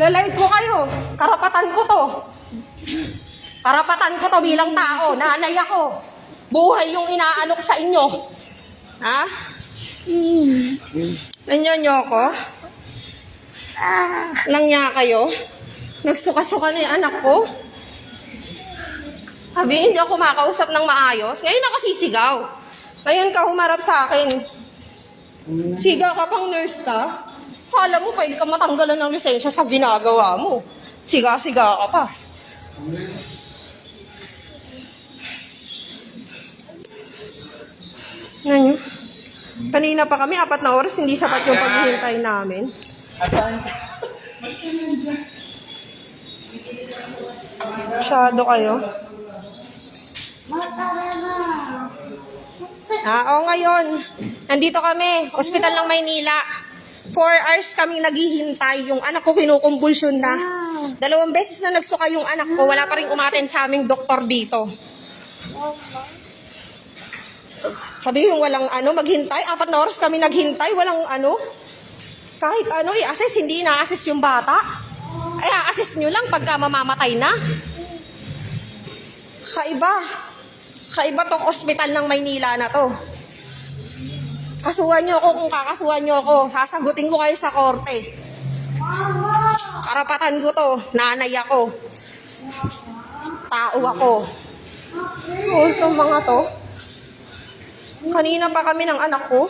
Lalive ko kayo. Karapatan ko to. Karapatan ko to bilang tao. Nanay ako. Buhay yung inaalok sa inyo. Ha? Nanyo ko? Ah, lang niya kayo? Nagsuka-suka na yung anak ko? Sabi, hindi ako makausap ng maayos. Ngayon nakasisigaw. Ngayon ka humarap sa akin. Siga ka pang nurse ka? Kala mo pwede ka matanggalan ng lisensya sa ginagawa mo. Siga-siga ka pa. Ano? Kanina pa kami, apat na oras, hindi sapat yung paghihintay namin. Asan? Masyado kayo. Ah, oo, ngayon. Nandito kami, Hospital ng Maynila. Four hours kaming naghihintay. Yung anak ko kinukumbulsyon na. Dalawang beses na nagsuka yung anak ko. Wala pa rin umaten sa aming doktor dito. Sabi yung walang ano, maghintay. Apat na oras kami naghintay. Walang ano. Kahit ano, i-assess, hindi na-assess yung bata. Ay, assess nyo lang pagka mamamatay na. Kaiba. Kaiba tong ospital ng Maynila na to. Kasuhan nyo ako kung kakasuhan nyo ako. Sasagutin ko kayo sa korte. Karapatan ko to. Nanay ako. Tao ako. Oh, itong mga to. Kanina pa kami ng anak ko.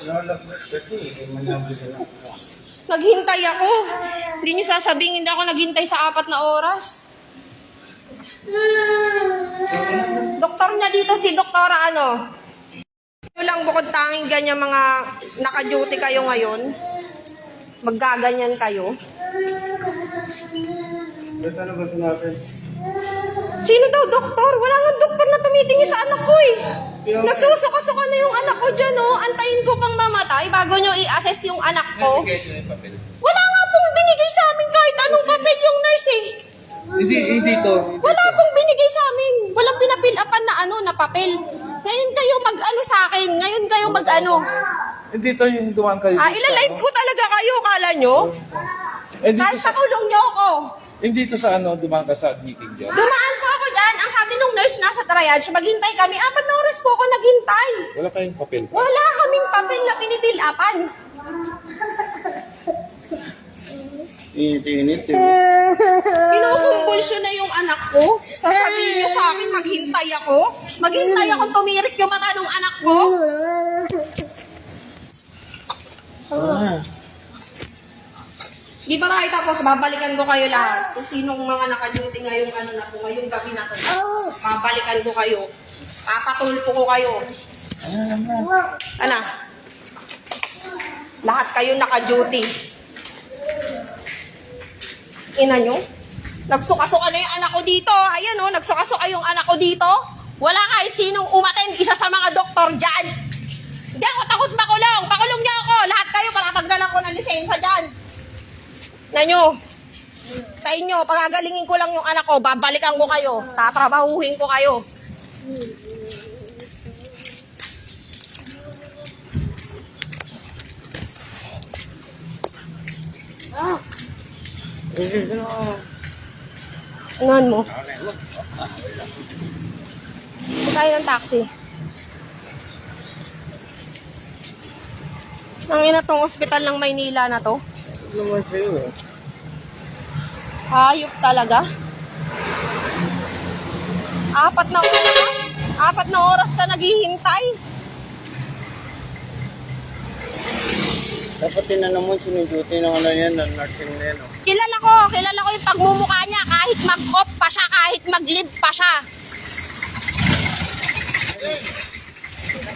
Naghintay ako. Hindi niyo sasabihin hindi ako naghintay sa apat na oras. Doktor niya dito si Doktora ano? Lang bukod tanging ganyan mga naka-duty kayo ngayon. Maggaganyan kayo. Ano ba sinabi? Sino daw doktor? Wala nga doktor na tumitingin sa anak ko eh. Nagsusuka-suka na yung anak ko dyan oh. Antayin ko pang mamatay bago nyo i-assess yung anak ko. Wala nga pong binigay sa amin kahit anong papel yung nurse eh. Hindi, hindi to. Wala pong binigay sa amin. Walang pinapilapan na ano, na papel. Mag-ano sa akin. Ngayon kayo mag-ano. Hindi to yung dumaan kayo. Ah, ano? ko talaga kayo, kala nyo? Eh, dito Kahit sa, sa kulong nyo ako. hindi to sa ano, dumaan ka sa meeting dyan. Dumaan po ako dyan. Ang sabi nung nurse nasa triage, maghintay kami. Apat na oras po ako naghintay. Wala kayong papel. Wala kaming papel na pinipilapan. Init-init. Kinukumbulsyon na yung anak ko. Sasabihin niyo sa akin, maghintay ako. Maghintay ako tumirik yung mata ng anak ko. Ah. Di ba tayo tapos, babalikan ko kayo lahat. Kung sinong mga naka-duty ngayong ano na to, ngayong gabi na to. Babalikan ko kayo. Papatulpo ko kayo. Ano? Lahat kayo naka-duty. Ina nyo? Nagsuka-suka na yung anak ko dito. Ayan o, nagsuka-suka yung anak ko dito. Wala kahit sinong umaten, isa sa mga doktor dyan. Hindi ako takot makulong. Pakulong niyo ako. Lahat kayo, patatanggalan ko ng lisensya dyan. Na nyo, sa inyo, pagagalingin ko lang yung anak ko, babalikan ko kayo. Tatrabahuhin ko kayo. Anuhan mo? Punta tayo ng taxi. Nangina tong ospital ng Maynila na to. Naman sa'yo eh. Hayop talaga. Apat na oras. Apat na oras ka naghihintay. Dapat tinanong mo sinuduty ng ano yan, ng nursing na yan. oh. Kilala ko, kilala ko yung pagmumukha niya. Kahit mag-off pa siya, kahit mag-live pa siya.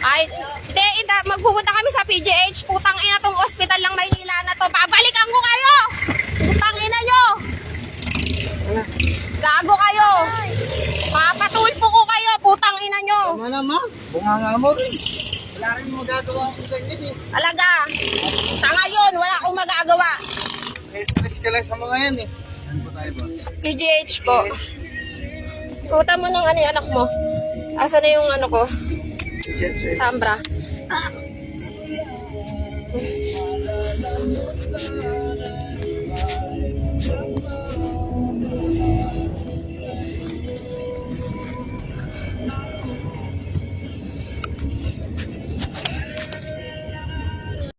Ay, hindi, ida, magpupunta kami sa PGH. Putang ina tong ospital ng Maynila na to. Babalikan ko kayo! Putang ina nyo! Gago kayo! Papatulpo ko kayo, putang ina nyo! Tama na ma, bunganga mo rin. Wala rin mo gagawa kung ganyan eh. Talaga! Sa ngayon, wala akong magagawa. Stress ka lang sa mga yan eh. Ano ba tayo ba? PGH po. Suta mo ng ano yung anak mo. Asa na yung ano ko? Sambra.